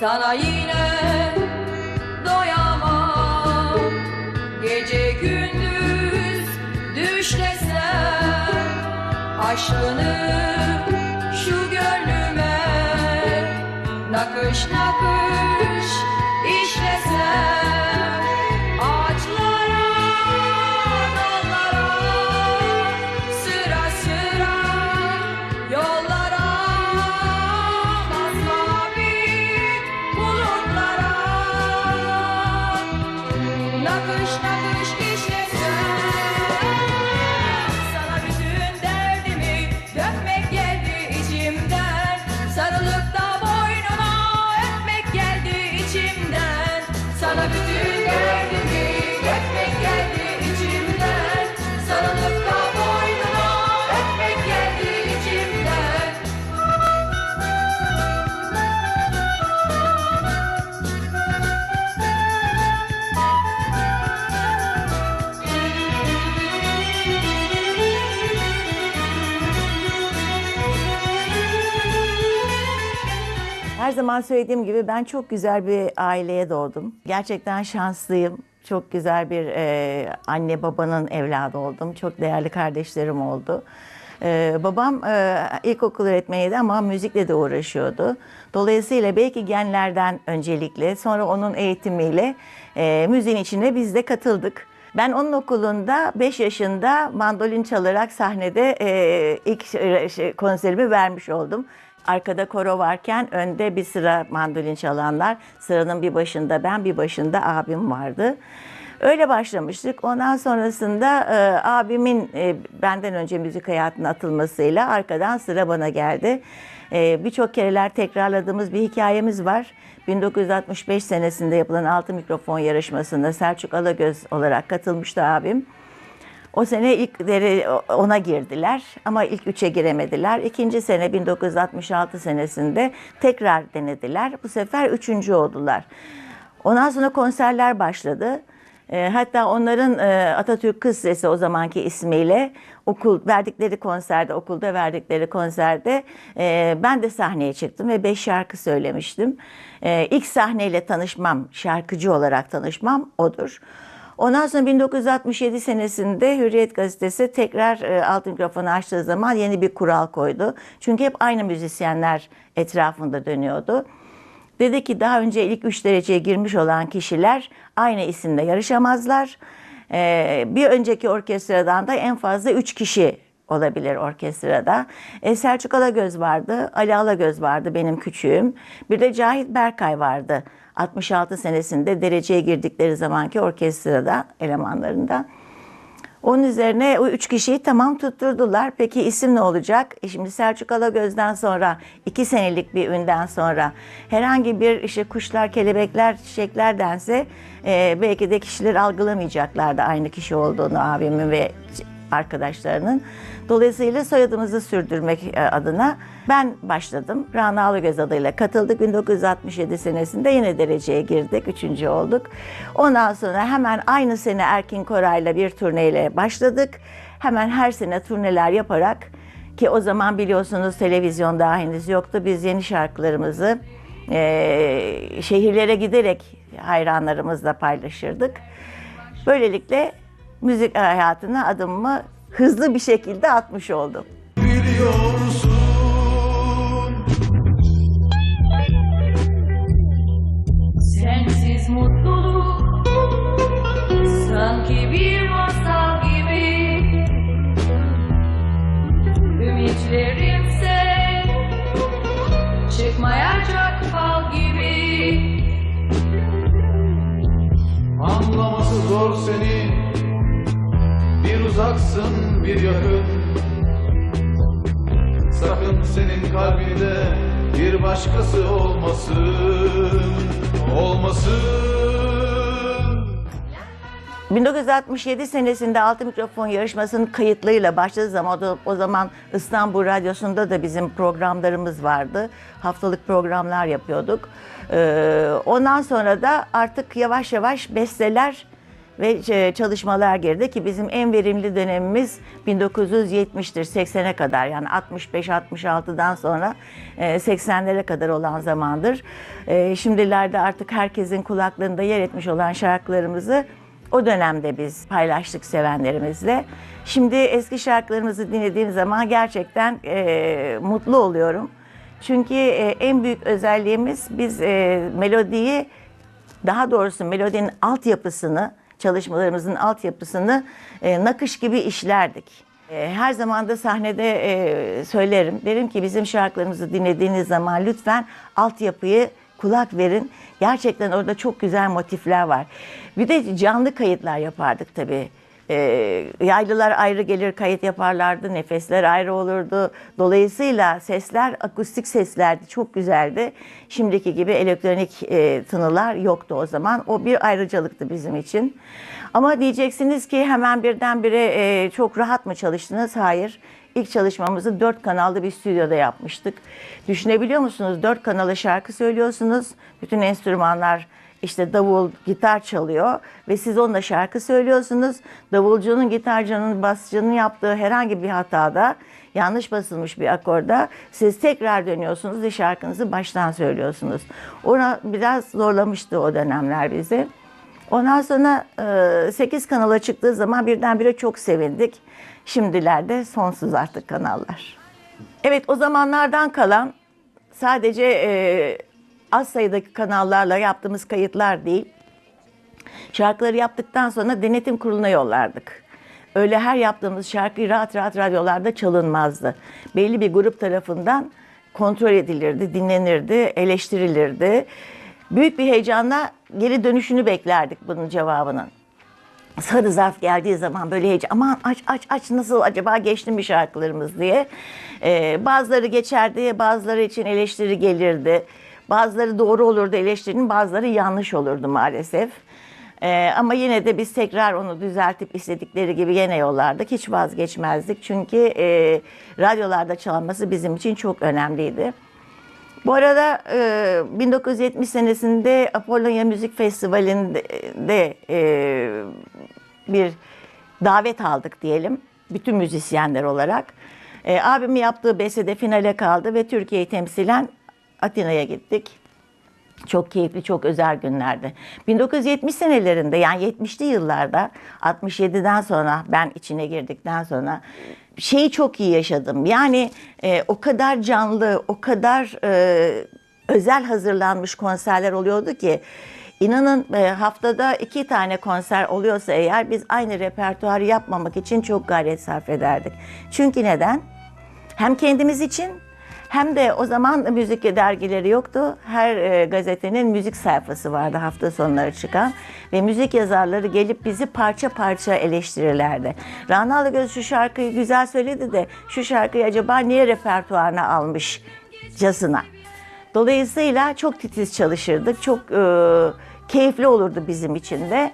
Sana yine doyamam. Gece gündüz düşlesem Aşkını şu gönlüme Nakış nakış Her zaman söylediğim gibi ben çok güzel bir aileye doğdum. Gerçekten şanslıyım. Çok güzel bir e, anne babanın evladı oldum. Çok değerli kardeşlerim oldu. E, babam e, ilkokul öğretmeniydi ama müzikle de uğraşıyordu. Dolayısıyla belki genlerden öncelikle sonra onun eğitimiyle e, müziğin içine biz de katıldık. Ben onun okulunda 5 yaşında mandolin çalarak sahnede e, ilk e, şey, konserimi vermiş oldum. Arkada koro varken önde bir sıra mandolin çalanlar. Sıranın bir başında ben, bir başında abim vardı. Öyle başlamıştık. Ondan sonrasında e, abimin e, benden önce müzik hayatına atılmasıyla arkadan sıra bana geldi. E, Birçok kereler tekrarladığımız bir hikayemiz var. 1965 senesinde yapılan Altın Mikrofon yarışmasında Selçuk Alagöz olarak katılmıştı abim. O sene ilk ona girdiler ama ilk üçe giremediler. İkinci sene 1966 senesinde tekrar denediler. Bu sefer üçüncü oldular. Ondan sonra konserler başladı. E, hatta onların e, Atatürk Kız Sesi o zamanki ismiyle okul verdikleri konserde, okulda verdikleri konserde e, ben de sahneye çıktım ve beş şarkı söylemiştim. İlk sahneyle tanışmam, şarkıcı olarak tanışmam odur. Ondan sonra 1967 senesinde Hürriyet Gazetesi tekrar e, altın mikrofonu açtığı zaman yeni bir kural koydu. Çünkü hep aynı müzisyenler etrafında dönüyordu. Dedi ki daha önce ilk üç dereceye girmiş olan kişiler aynı isimle yarışamazlar. Ee, bir önceki orkestradan da en fazla üç kişi olabilir orkestrada. E, Selçuk Alagöz vardı, Ali Alagöz vardı benim küçüğüm. Bir de Cahit Berkay vardı. 66 senesinde dereceye girdikleri zamanki orkestrada elemanlarından. Onun üzerine o üç kişiyi tamam tutturdular. Peki isim ne olacak? E şimdi Selçuk Alagöz'den sonra, iki senelik bir ünden sonra herhangi bir işte kuşlar, kelebekler, çiçekler dense e, belki de kişiler algılamayacaklardı aynı kişi olduğunu abimin ve arkadaşlarının. Dolayısıyla soyadımızı sürdürmek e, adına ben başladım. Rana Alıgöz adıyla katıldık. 1967 senesinde yine dereceye girdik. Üçüncü olduk. Ondan sonra hemen aynı sene Erkin Koray'la bir turneyle başladık. Hemen her sene turneler yaparak ki o zaman biliyorsunuz televizyon daha henüz yoktu. Biz yeni şarkılarımızı e, şehirlere giderek hayranlarımızla paylaşırdık. Böylelikle müzik hayatına adımımı hızlı bir şekilde atmış oldum. biliyorsun. Sensiz mutluluk sanki bir masal gibi. Ümitlerimse çıkmayacak fal gibi. Anlaması zor senin Bir uzaksın bir yakın Sakın senin kalbinde bir başkası olmasın Olmasın 1967 senesinde Altın Mikrofon yarışmasının kayıtlarıyla başladığı zaman o zaman İstanbul Radyosu'nda da bizim programlarımız vardı. Haftalık programlar yapıyorduk. Ee, ondan sonra da artık yavaş yavaş besteler ve e, çalışmalar girdi ki bizim en verimli dönemimiz 1970'tir 80'e kadar yani 65-66'dan sonra e, 80'lere kadar olan zamandır. E, şimdilerde artık herkesin kulaklarında yer etmiş olan şarkılarımızı o dönemde biz paylaştık sevenlerimizle. Şimdi eski şarkılarımızı dinlediğim zaman gerçekten e, mutlu oluyorum. Çünkü e, en büyük özelliğimiz biz e, melodiyi daha doğrusu melodinin altyapısını, çalışmalarımızın altyapısını e, nakış gibi işlerdik. E, her zaman da sahnede e, söylerim. Derim ki bizim şarkılarımızı dinlediğiniz zaman lütfen altyapıyı kulak verin. Gerçekten orada çok güzel motifler var. Bir de canlı kayıtlar yapardık tabii. E, yaylılar ayrı gelir kayıt yaparlardı, nefesler ayrı olurdu. Dolayısıyla sesler akustik seslerdi, çok güzeldi. Şimdiki gibi elektronik e, tınılar yoktu o zaman. O bir ayrıcalıktı bizim için. Ama diyeceksiniz ki hemen birdenbire e, çok rahat mı çalıştınız? Hayır. İlk çalışmamızı dört kanallı bir stüdyoda yapmıştık. Düşünebiliyor musunuz? Dört kanalı şarkı söylüyorsunuz. Bütün enstrümanlar işte davul, gitar çalıyor ve siz onunla şarkı söylüyorsunuz. Davulcunun, gitarcının, basçının yaptığı herhangi bir hatada, yanlış basılmış bir akorda siz tekrar dönüyorsunuz ve şarkınızı baştan söylüyorsunuz. Ona biraz zorlamıştı o dönemler bizi. Ondan sonra 8 kanala çıktığı zaman birdenbire çok sevindik. Şimdilerde sonsuz artık kanallar. Evet o zamanlardan kalan sadece e, az sayıdaki kanallarla yaptığımız kayıtlar değil. Şarkıları yaptıktan sonra denetim kuruluna yollardık. Öyle her yaptığımız şarkı rahat rahat radyolarda çalınmazdı. Belli bir grup tarafından kontrol edilirdi, dinlenirdi, eleştirilirdi. Büyük bir heyecanla geri dönüşünü beklerdik bunun cevabının. Sarı zarf geldiği zaman böyle heyecan, aman aç aç aç nasıl acaba geçti mi şarkılarımız diye. Ee, bazıları geçerdi, bazıları için eleştiri gelirdi. Bazıları doğru olurdu eleştirinin, bazıları yanlış olurdu maalesef. Ee, ama yine de biz tekrar onu düzeltip istedikleri gibi yine yollardık. Hiç vazgeçmezdik. Çünkü e, radyolarda çalınması bizim için çok önemliydi. Bu arada e, 1970 senesinde Apollonia Müzik Festivali'nde de, e, bir davet aldık diyelim. Bütün müzisyenler olarak. E, abimin yaptığı bestede finale kaldı ve Türkiye'yi temsilen Atina'ya gittik. Çok keyifli, çok özel günlerdi. 1970 senelerinde yani 70'li yıllarda 67'den sonra ben içine girdikten sonra şeyi çok iyi yaşadım. Yani e, o kadar canlı, o kadar e, özel hazırlanmış konserler oluyordu ki inanın e, haftada iki tane konser oluyorsa eğer biz aynı repertuarı yapmamak için çok gayret sarf ederdik. Çünkü neden? Hem kendimiz için hem de o zaman müzik dergileri yoktu. Her e, gazetenin müzik sayfası vardı hafta sonları çıkan. Ve müzik yazarları gelip bizi parça parça eleştirirlerdi. Rana Alıgöz şu şarkıyı güzel söyledi de şu şarkıyı acaba niye repertuarına almışcasına. Dolayısıyla çok titiz çalışırdık. Çok e, keyifli olurdu bizim için de.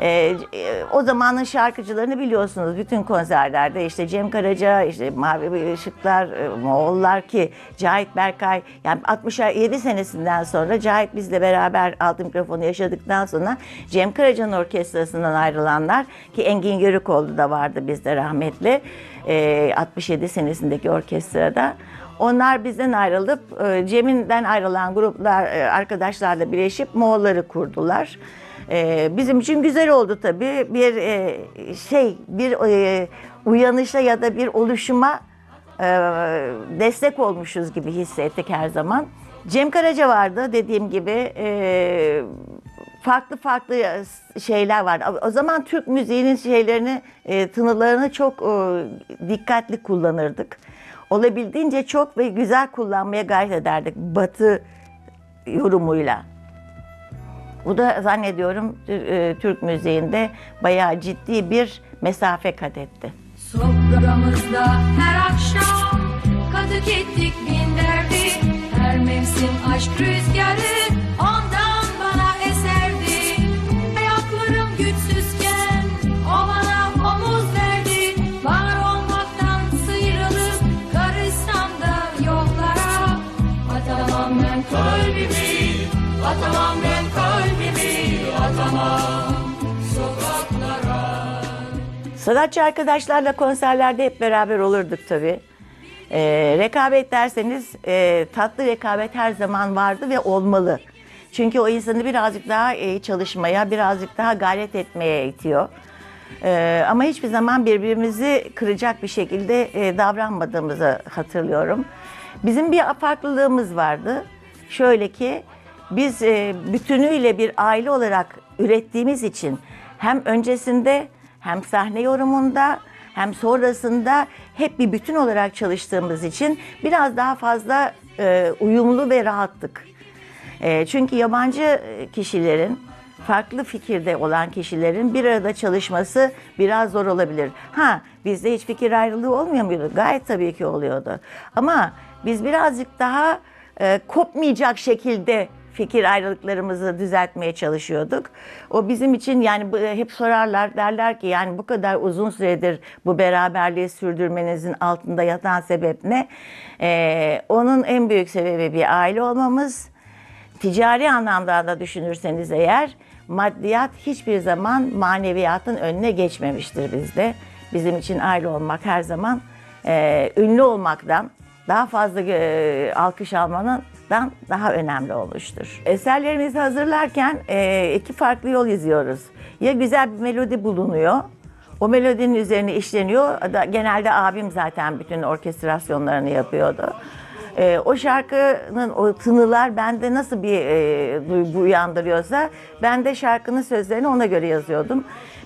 Ee, e, o zamanın şarkıcılarını biliyorsunuz bütün konserlerde işte Cem Karaca, işte Mavi Işıklar, e, Moğollar ki Cahit Berkay yani 67 senesinden sonra Cahit bizle beraber altın mikrofonu yaşadıktan sonra Cem Karaca'nın orkestrasından ayrılanlar ki Engin Yörükoğlu da vardı bizde rahmetli e, 67 senesindeki orkestrada. Onlar bizden ayrılıp e, Cem'inden ayrılan gruplar e, arkadaşlarla birleşip Moğolları kurdular. E, bizim için güzel oldu tabii. Bir e, şey, bir e, uyanışa ya da bir oluşuma e, destek olmuşuz gibi hissettik her zaman. Cem Karaca vardı dediğim gibi. E, farklı farklı şeyler var. O zaman Türk müziğinin şeylerini, e, tınılarını çok e, dikkatli kullanırdık. Olabildiğince çok ve güzel kullanmaya gayret ederdik Batı yorumuyla. Bu da zannediyorum e, Türk müziğinde bayağı ciddi bir mesafe kat etti. Soframızda her akşam katık ettik bin derdi Her mevsim aşk rüzgarı Sanatçı arkadaşlarla konserlerde hep beraber olurduk tabii. Ee, rekabet derseniz e, tatlı rekabet her zaman vardı ve olmalı. Çünkü o insanı birazcık daha e, çalışmaya, birazcık daha gayret etmeye itiyor. Ee, ama hiçbir zaman birbirimizi kıracak bir şekilde e, davranmadığımızı hatırlıyorum. Bizim bir farklılığımız vardı. Şöyle ki biz e, bütünüyle bir aile olarak ürettiğimiz için hem öncesinde hem sahne yorumunda hem sonrasında hep bir bütün olarak çalıştığımız için biraz daha fazla e, uyumlu ve rahattık. E, çünkü yabancı kişilerin, farklı fikirde olan kişilerin bir arada çalışması biraz zor olabilir. Ha bizde hiç fikir ayrılığı olmuyor muydu? Gayet tabii ki oluyordu. Ama biz birazcık daha e, kopmayacak şekilde fikir ayrılıklarımızı düzeltmeye çalışıyorduk. O bizim için yani bu- hep sorarlar derler ki yani bu kadar uzun süredir bu beraberliği sürdürmenizin altında yatan sebep ne? E, onun en büyük sebebi bir aile olmamız. Ticari anlamda da düşünürseniz eğer maddiyat hiçbir zaman maneviyatın önüne geçmemiştir bizde. Bizim için aile olmak her zaman e, ünlü olmaktan daha fazla e, alkış almanın daha önemli olmuştur. Eserlerimizi hazırlarken e, iki farklı yol izliyoruz. Ya güzel bir melodi bulunuyor, o melodinin üzerine işleniyor. Genelde abim zaten bütün orkestrasyonlarını yapıyordu. Ee, o şarkının o tınılar bende nasıl bir e, duygu uyandırıyorsa ben de şarkının sözlerini ona göre yazıyordum.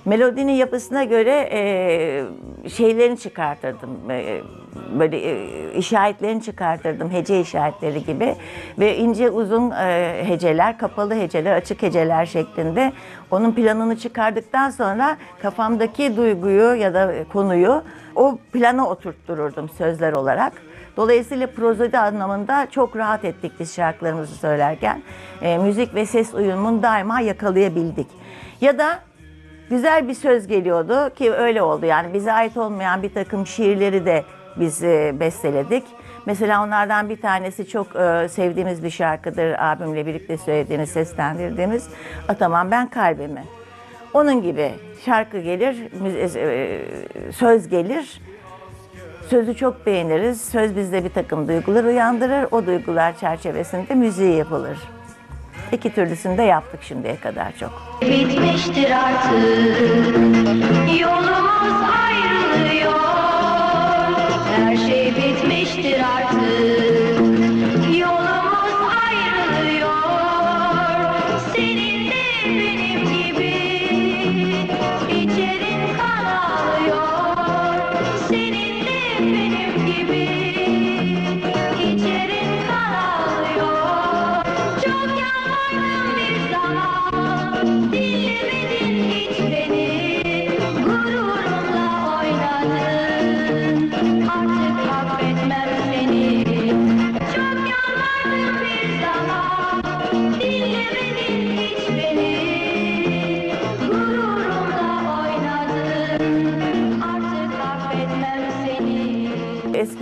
Melodinin yapısına göre e, şeylerini çıkartırdım. E, böyle e, işaretlerini çıkartırdım. Hece işaretleri gibi. Ve ince uzun e, heceler, kapalı heceler, açık heceler şeklinde onun planını çıkardıktan sonra kafamdaki duyguyu ya da konuyu o plana oturttururdum sözler olarak. Dolayısıyla prozodi anlamında çok rahat ettik biz şarkılarımızı söylerken. E, müzik ve ses uyumunu daima yakalayabildik. Ya da güzel bir söz geliyordu ki öyle oldu. Yani bize ait olmayan bir takım şiirleri de biz e, besteledik. Mesela onlardan bir tanesi çok e, sevdiğimiz bir şarkıdır. Abimle birlikte söylediğimiz, seslendirdiğimiz Atamam Ben Kalbimi. Onun gibi şarkı gelir, e, söz gelir. Sözü çok beğeniriz. Söz bizde bir takım duygular uyandırır. O duygular çerçevesinde müziği yapılır. İki türlüsünü de yaptık şimdiye kadar çok. Bitmiştir artık. Yolumuz ayrılıyor. Her şey bitmiştir artık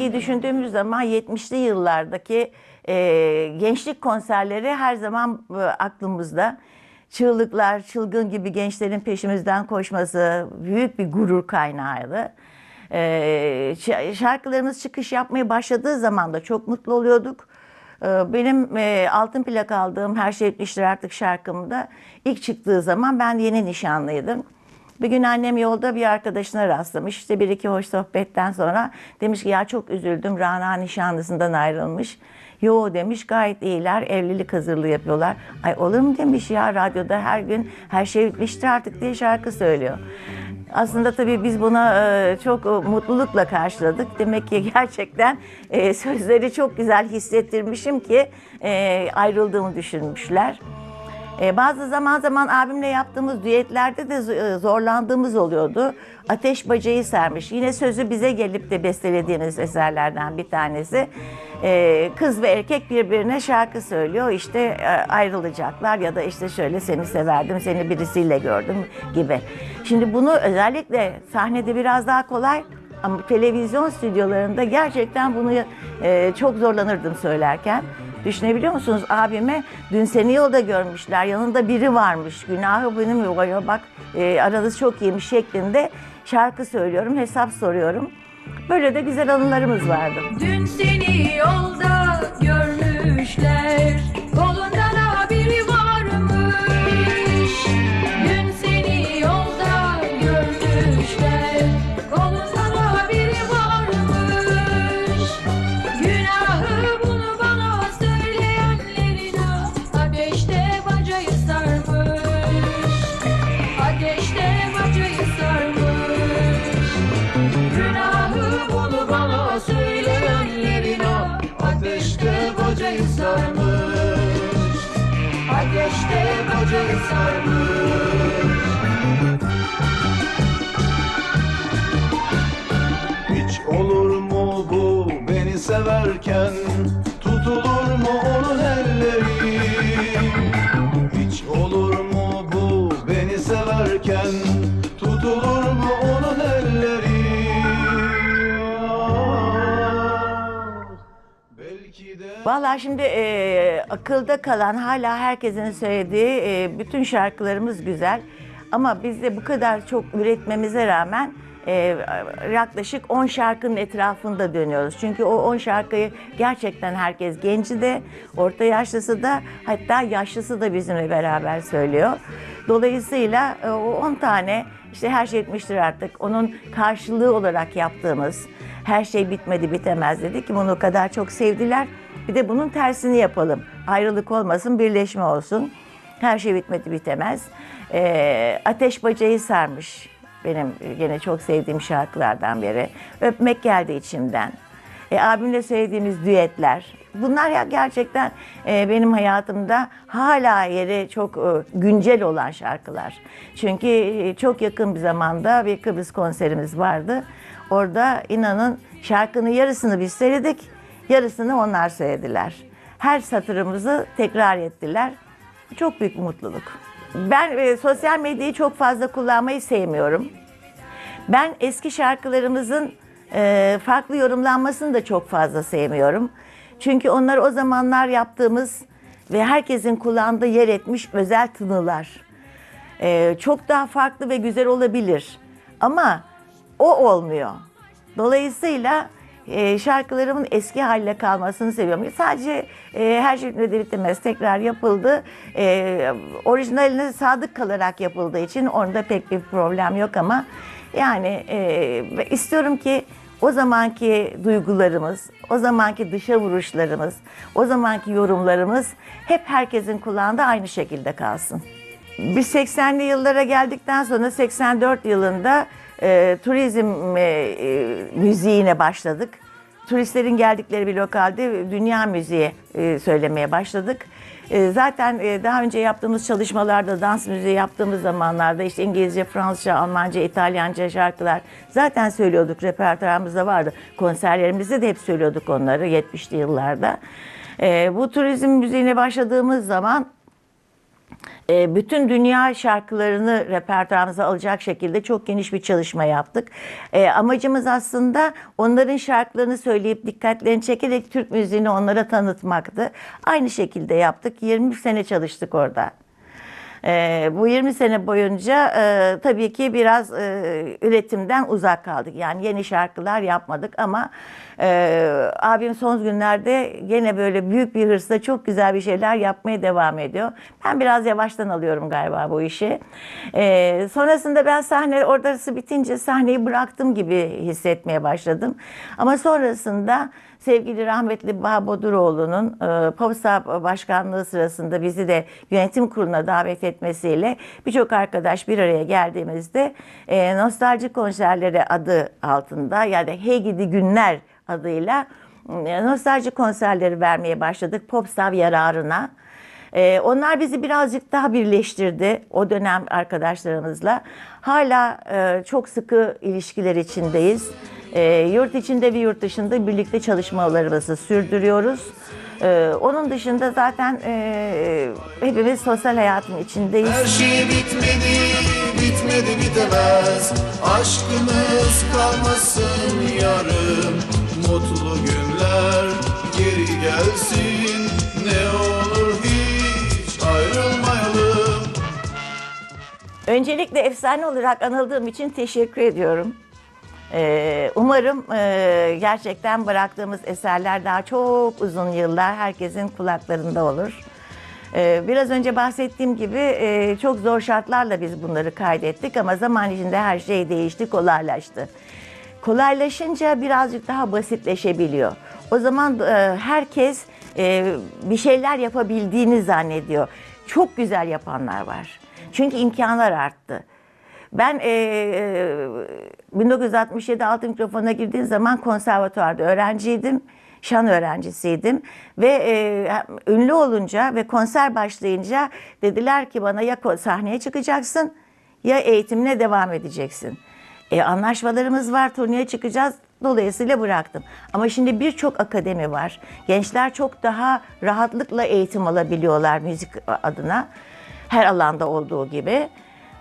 Eskiyi düşündüğümüz zaman 70'li yıllardaki e, gençlik konserleri her zaman e, aklımızda. Çığlıklar, çılgın gibi gençlerin peşimizden koşması büyük bir gurur kaynağıydı. E, şarkılarımız çıkış yapmaya başladığı zaman da çok mutlu oluyorduk. E, Benim e, altın plak aldığım Her Şey Bitmiştir Artık şarkımda ilk çıktığı zaman ben yeni nişanlıydım. Bir gün annem yolda bir arkadaşına rastlamış. İşte bir iki hoş sohbetten sonra demiş ki ya çok üzüldüm Rana nişanlısından ayrılmış. Yo demiş gayet iyiler evlilik hazırlığı yapıyorlar. Ay olur mu demiş ya radyoda her gün her şey bitmiştir artık diye şarkı söylüyor. Aslında tabii biz buna e, çok e, mutlulukla karşıladık. Demek ki gerçekten e, sözleri çok güzel hissettirmişim ki ayrıldığımı düşünmüşler. Ee, bazı zaman zaman abimle yaptığımız düetlerde de e, zorlandığımız oluyordu. Ateş Bacayı sermiş. Yine sözü bize gelip de bestelediğimiz eserlerden bir tanesi. Ee, kız ve erkek birbirine şarkı söylüyor. İşte e, ayrılacaklar ya da işte şöyle seni severdim, seni birisiyle gördüm gibi. Şimdi bunu özellikle sahnede biraz daha kolay ama televizyon stüdyolarında gerçekten bunu e, çok zorlanırdım söylerken. Düşünebiliyor musunuz? Abime dün seni yolda görmüşler yanında biri varmış. Günahı benim yok. Bak e, aranız çok iyiymiş şeklinde şarkı söylüyorum, hesap soruyorum. Böyle de güzel anılarımız vardı. Dün seni yolda görmüşler. Kolunda da biri bacayı Vallahi şimdi e, akılda kalan hala herkesin söylediği e, bütün şarkılarımız güzel. Ama biz de bu kadar çok üretmemize rağmen e, yaklaşık 10 şarkının etrafında dönüyoruz. Çünkü o 10 şarkıyı gerçekten herkes genci de, orta yaşlısı da hatta yaşlısı da bizimle beraber söylüyor. Dolayısıyla e, o 10 tane işte her şey bitmiştir artık. Onun karşılığı olarak yaptığımız her şey bitmedi bitemez dedik ki bunu o kadar çok sevdiler. Bir de bunun tersini yapalım. Ayrılık olmasın, birleşme olsun. Her şey bitmedi bitemez. Ee, Ateş Bacayı sarmış. Benim gene çok sevdiğim şarkılardan biri. Öpmek geldi içimden. E, abimle söylediğimiz düetler. Bunlar ya gerçekten e, benim hayatımda hala yeri çok e, güncel olan şarkılar. Çünkü e, çok yakın bir zamanda bir Kıbrıs konserimiz vardı. Orada inanın şarkının yarısını biz söyledik, yarısını onlar söylediler. Her satırımızı tekrar ettiler. Çok büyük mutluluk. Ben e, sosyal medyayı çok fazla kullanmayı sevmiyorum. Ben eski şarkılarımızın e, farklı yorumlanmasını da çok fazla sevmiyorum. Çünkü onlar o zamanlar yaptığımız ve herkesin kullandığı yer etmiş özel tınılar. E, çok daha farklı ve güzel olabilir. Ama o olmuyor. Dolayısıyla e, şarkılarımın eski haline kalmasını seviyorum. Sadece e, her şey ne bitemez tekrar yapıldı. E, orijinaline sadık kalarak yapıldığı için onda pek bir problem yok ama yani e, istiyorum ki o zamanki duygularımız, o zamanki dışa vuruşlarımız, o zamanki yorumlarımız hep herkesin kulağında aynı şekilde kalsın. Biz 80'li yıllara geldikten sonra 84 yılında e, turizm e, müziğine başladık. Turistlerin geldikleri bir lokalde dünya müziği e, söylemeye başladık. E, zaten e, daha önce yaptığımız çalışmalarda dans müziği yaptığımız zamanlarda işte İngilizce, Fransızca, Almanca, İtalyanca şarkılar zaten söylüyorduk. Repertuarımızda vardı. Konserlerimizde de hep söylüyorduk onları 70'li yıllarda. E, bu turizm müziğine başladığımız zaman e, bütün dünya şarkılarını repertuarımıza alacak şekilde çok geniş bir çalışma yaptık. E, amacımız aslında onların şarkılarını söyleyip dikkatlerini çekerek Türk müziğini onlara tanıtmaktı. Aynı şekilde yaptık. 20 sene çalıştık orada. E, bu 20 sene boyunca e, tabii ki biraz e, üretimden uzak kaldık. Yani yeni şarkılar yapmadık ama e, abim son günlerde gene böyle büyük bir hırsla çok güzel bir şeyler yapmaya devam ediyor. Ben biraz yavaştan alıyorum galiba bu işi. E, sonrasında ben sahne orası bitince sahneyi bıraktım gibi hissetmeye başladım. Ama sonrasında sevgili rahmetli Baha Boduroğlu'nun e, Popstar Başkanlığı sırasında bizi de yönetim kuruluna davet etmesiyle birçok arkadaş bir araya geldiğimizde e, Nostalji Konserleri adı altında yani Hey Gidi Günler adıyla e, nostalji konserleri vermeye başladık Popstar yararına. Ee, onlar bizi birazcık daha birleştirdi o dönem arkadaşlarımızla. Hala e, çok sıkı ilişkiler içindeyiz. E, yurt içinde ve yurt dışında birlikte çalışmalarımızı sürdürüyoruz. E, onun dışında zaten e, hepimiz sosyal hayatın içindeyiz. Her şey bitmedi, bitmedi bitemez Aşkımız kalmasın yarım Mutlu günler geri gelsin Ne olur hiç ayrılmayalım Öncelikle efsane olarak anıldığım için teşekkür ediyorum. Ee, umarım e, gerçekten bıraktığımız eserler daha çok uzun yıllar herkesin kulaklarında olur. Ee, biraz önce bahsettiğim gibi e, çok zor şartlarla biz bunları kaydettik ama zaman içinde her şey değişti, kolaylaştı. Kolaylaşınca birazcık daha basitleşebiliyor. O zaman e, herkes bir şeyler yapabildiğini zannediyor. Çok güzel yapanlar var. Çünkü imkanlar arttı. Ben 1967 altın mikrofona girdiğim zaman konservatuvarda öğrenciydim. Şan öğrencisiydim ve e, ünlü olunca ve konser başlayınca dediler ki bana ya sahneye çıkacaksın ya eğitimine devam edeceksin. E, anlaşmalarımız var, turneye çıkacağız. Dolayısıyla bıraktım. Ama şimdi birçok akademi var. Gençler çok daha rahatlıkla eğitim alabiliyorlar müzik adına. Her alanda olduğu gibi.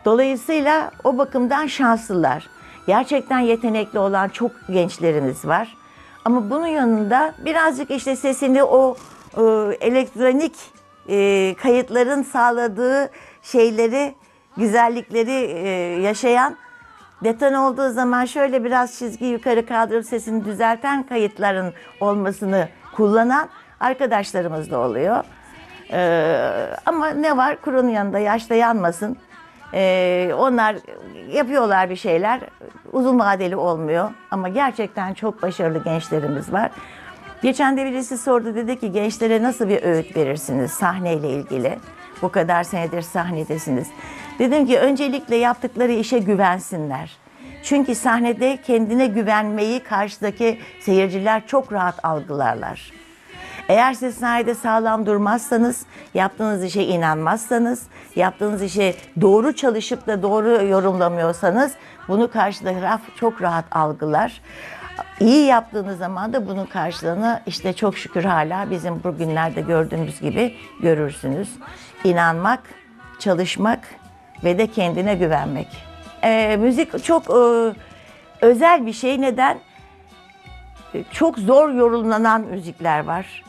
Dolayısıyla o bakımdan şanslılar. Gerçekten yetenekli olan çok gençlerimiz var. Ama bunun yanında birazcık işte sesini o e, elektronik e, kayıtların sağladığı şeyleri, güzellikleri e, yaşayan deton olduğu zaman şöyle biraz çizgi yukarı kaldırıp sesini düzelten kayıtların olmasını kullanan arkadaşlarımız da oluyor. Ee, ama ne var kurunun yanında yaşta yanmasın. Ee, onlar yapıyorlar bir şeyler. Uzun vadeli olmuyor ama gerçekten çok başarılı gençlerimiz var. Geçen de birisi sordu dedi ki gençlere nasıl bir öğüt verirsiniz sahneyle ilgili? Bu kadar senedir sahnedesiniz. Dedim ki öncelikle yaptıkları işe güvensinler. Çünkü sahnede kendine güvenmeyi karşıdaki seyirciler çok rahat algılarlar. Eğer siz sahnede sağlam durmazsanız, yaptığınız işe inanmazsanız, yaptığınız işe doğru çalışıp da doğru yorumlamıyorsanız bunu karşıdaki taraf çok rahat algılar. İyi yaptığınız zaman da bunun karşılığını işte çok şükür hala bizim bugünlerde gördüğümüz gibi görürsünüz. İnanmak, çalışmak ve de kendine güvenmek. Ee, müzik çok e, özel bir şey. Neden? çok zor yorumlanan müzikler var.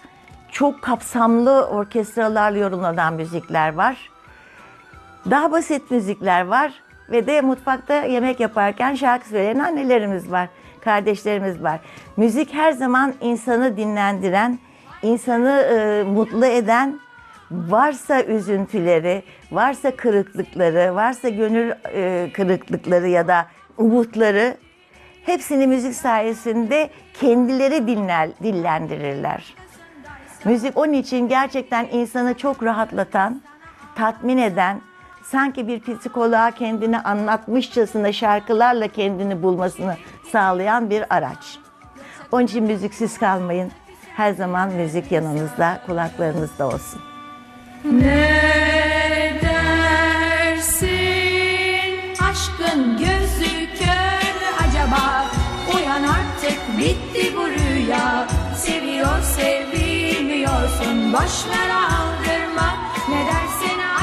Çok kapsamlı orkestralarla yorumlanan müzikler var. Daha basit müzikler var ve de mutfakta yemek yaparken şarkı söyleyen annelerimiz var, kardeşlerimiz var. Müzik her zaman insanı dinlendiren, insanı e, mutlu eden, varsa üzüntüleri, varsa kırıklıkları, varsa gönül e, kırıklıkları ya da umutları hepsini müzik sayesinde kendileri dinler, dillendirirler. Müzik onun için gerçekten insanı çok rahatlatan, tatmin eden, sanki bir psikoloğa kendini anlatmışçasına şarkılarla kendini bulmasını sağlayan bir araç. Onun için müziksiz kalmayın. Her zaman müzik yanınızda, kulaklarınızda olsun. Ne boş ver aldırma Ne dersin aşkın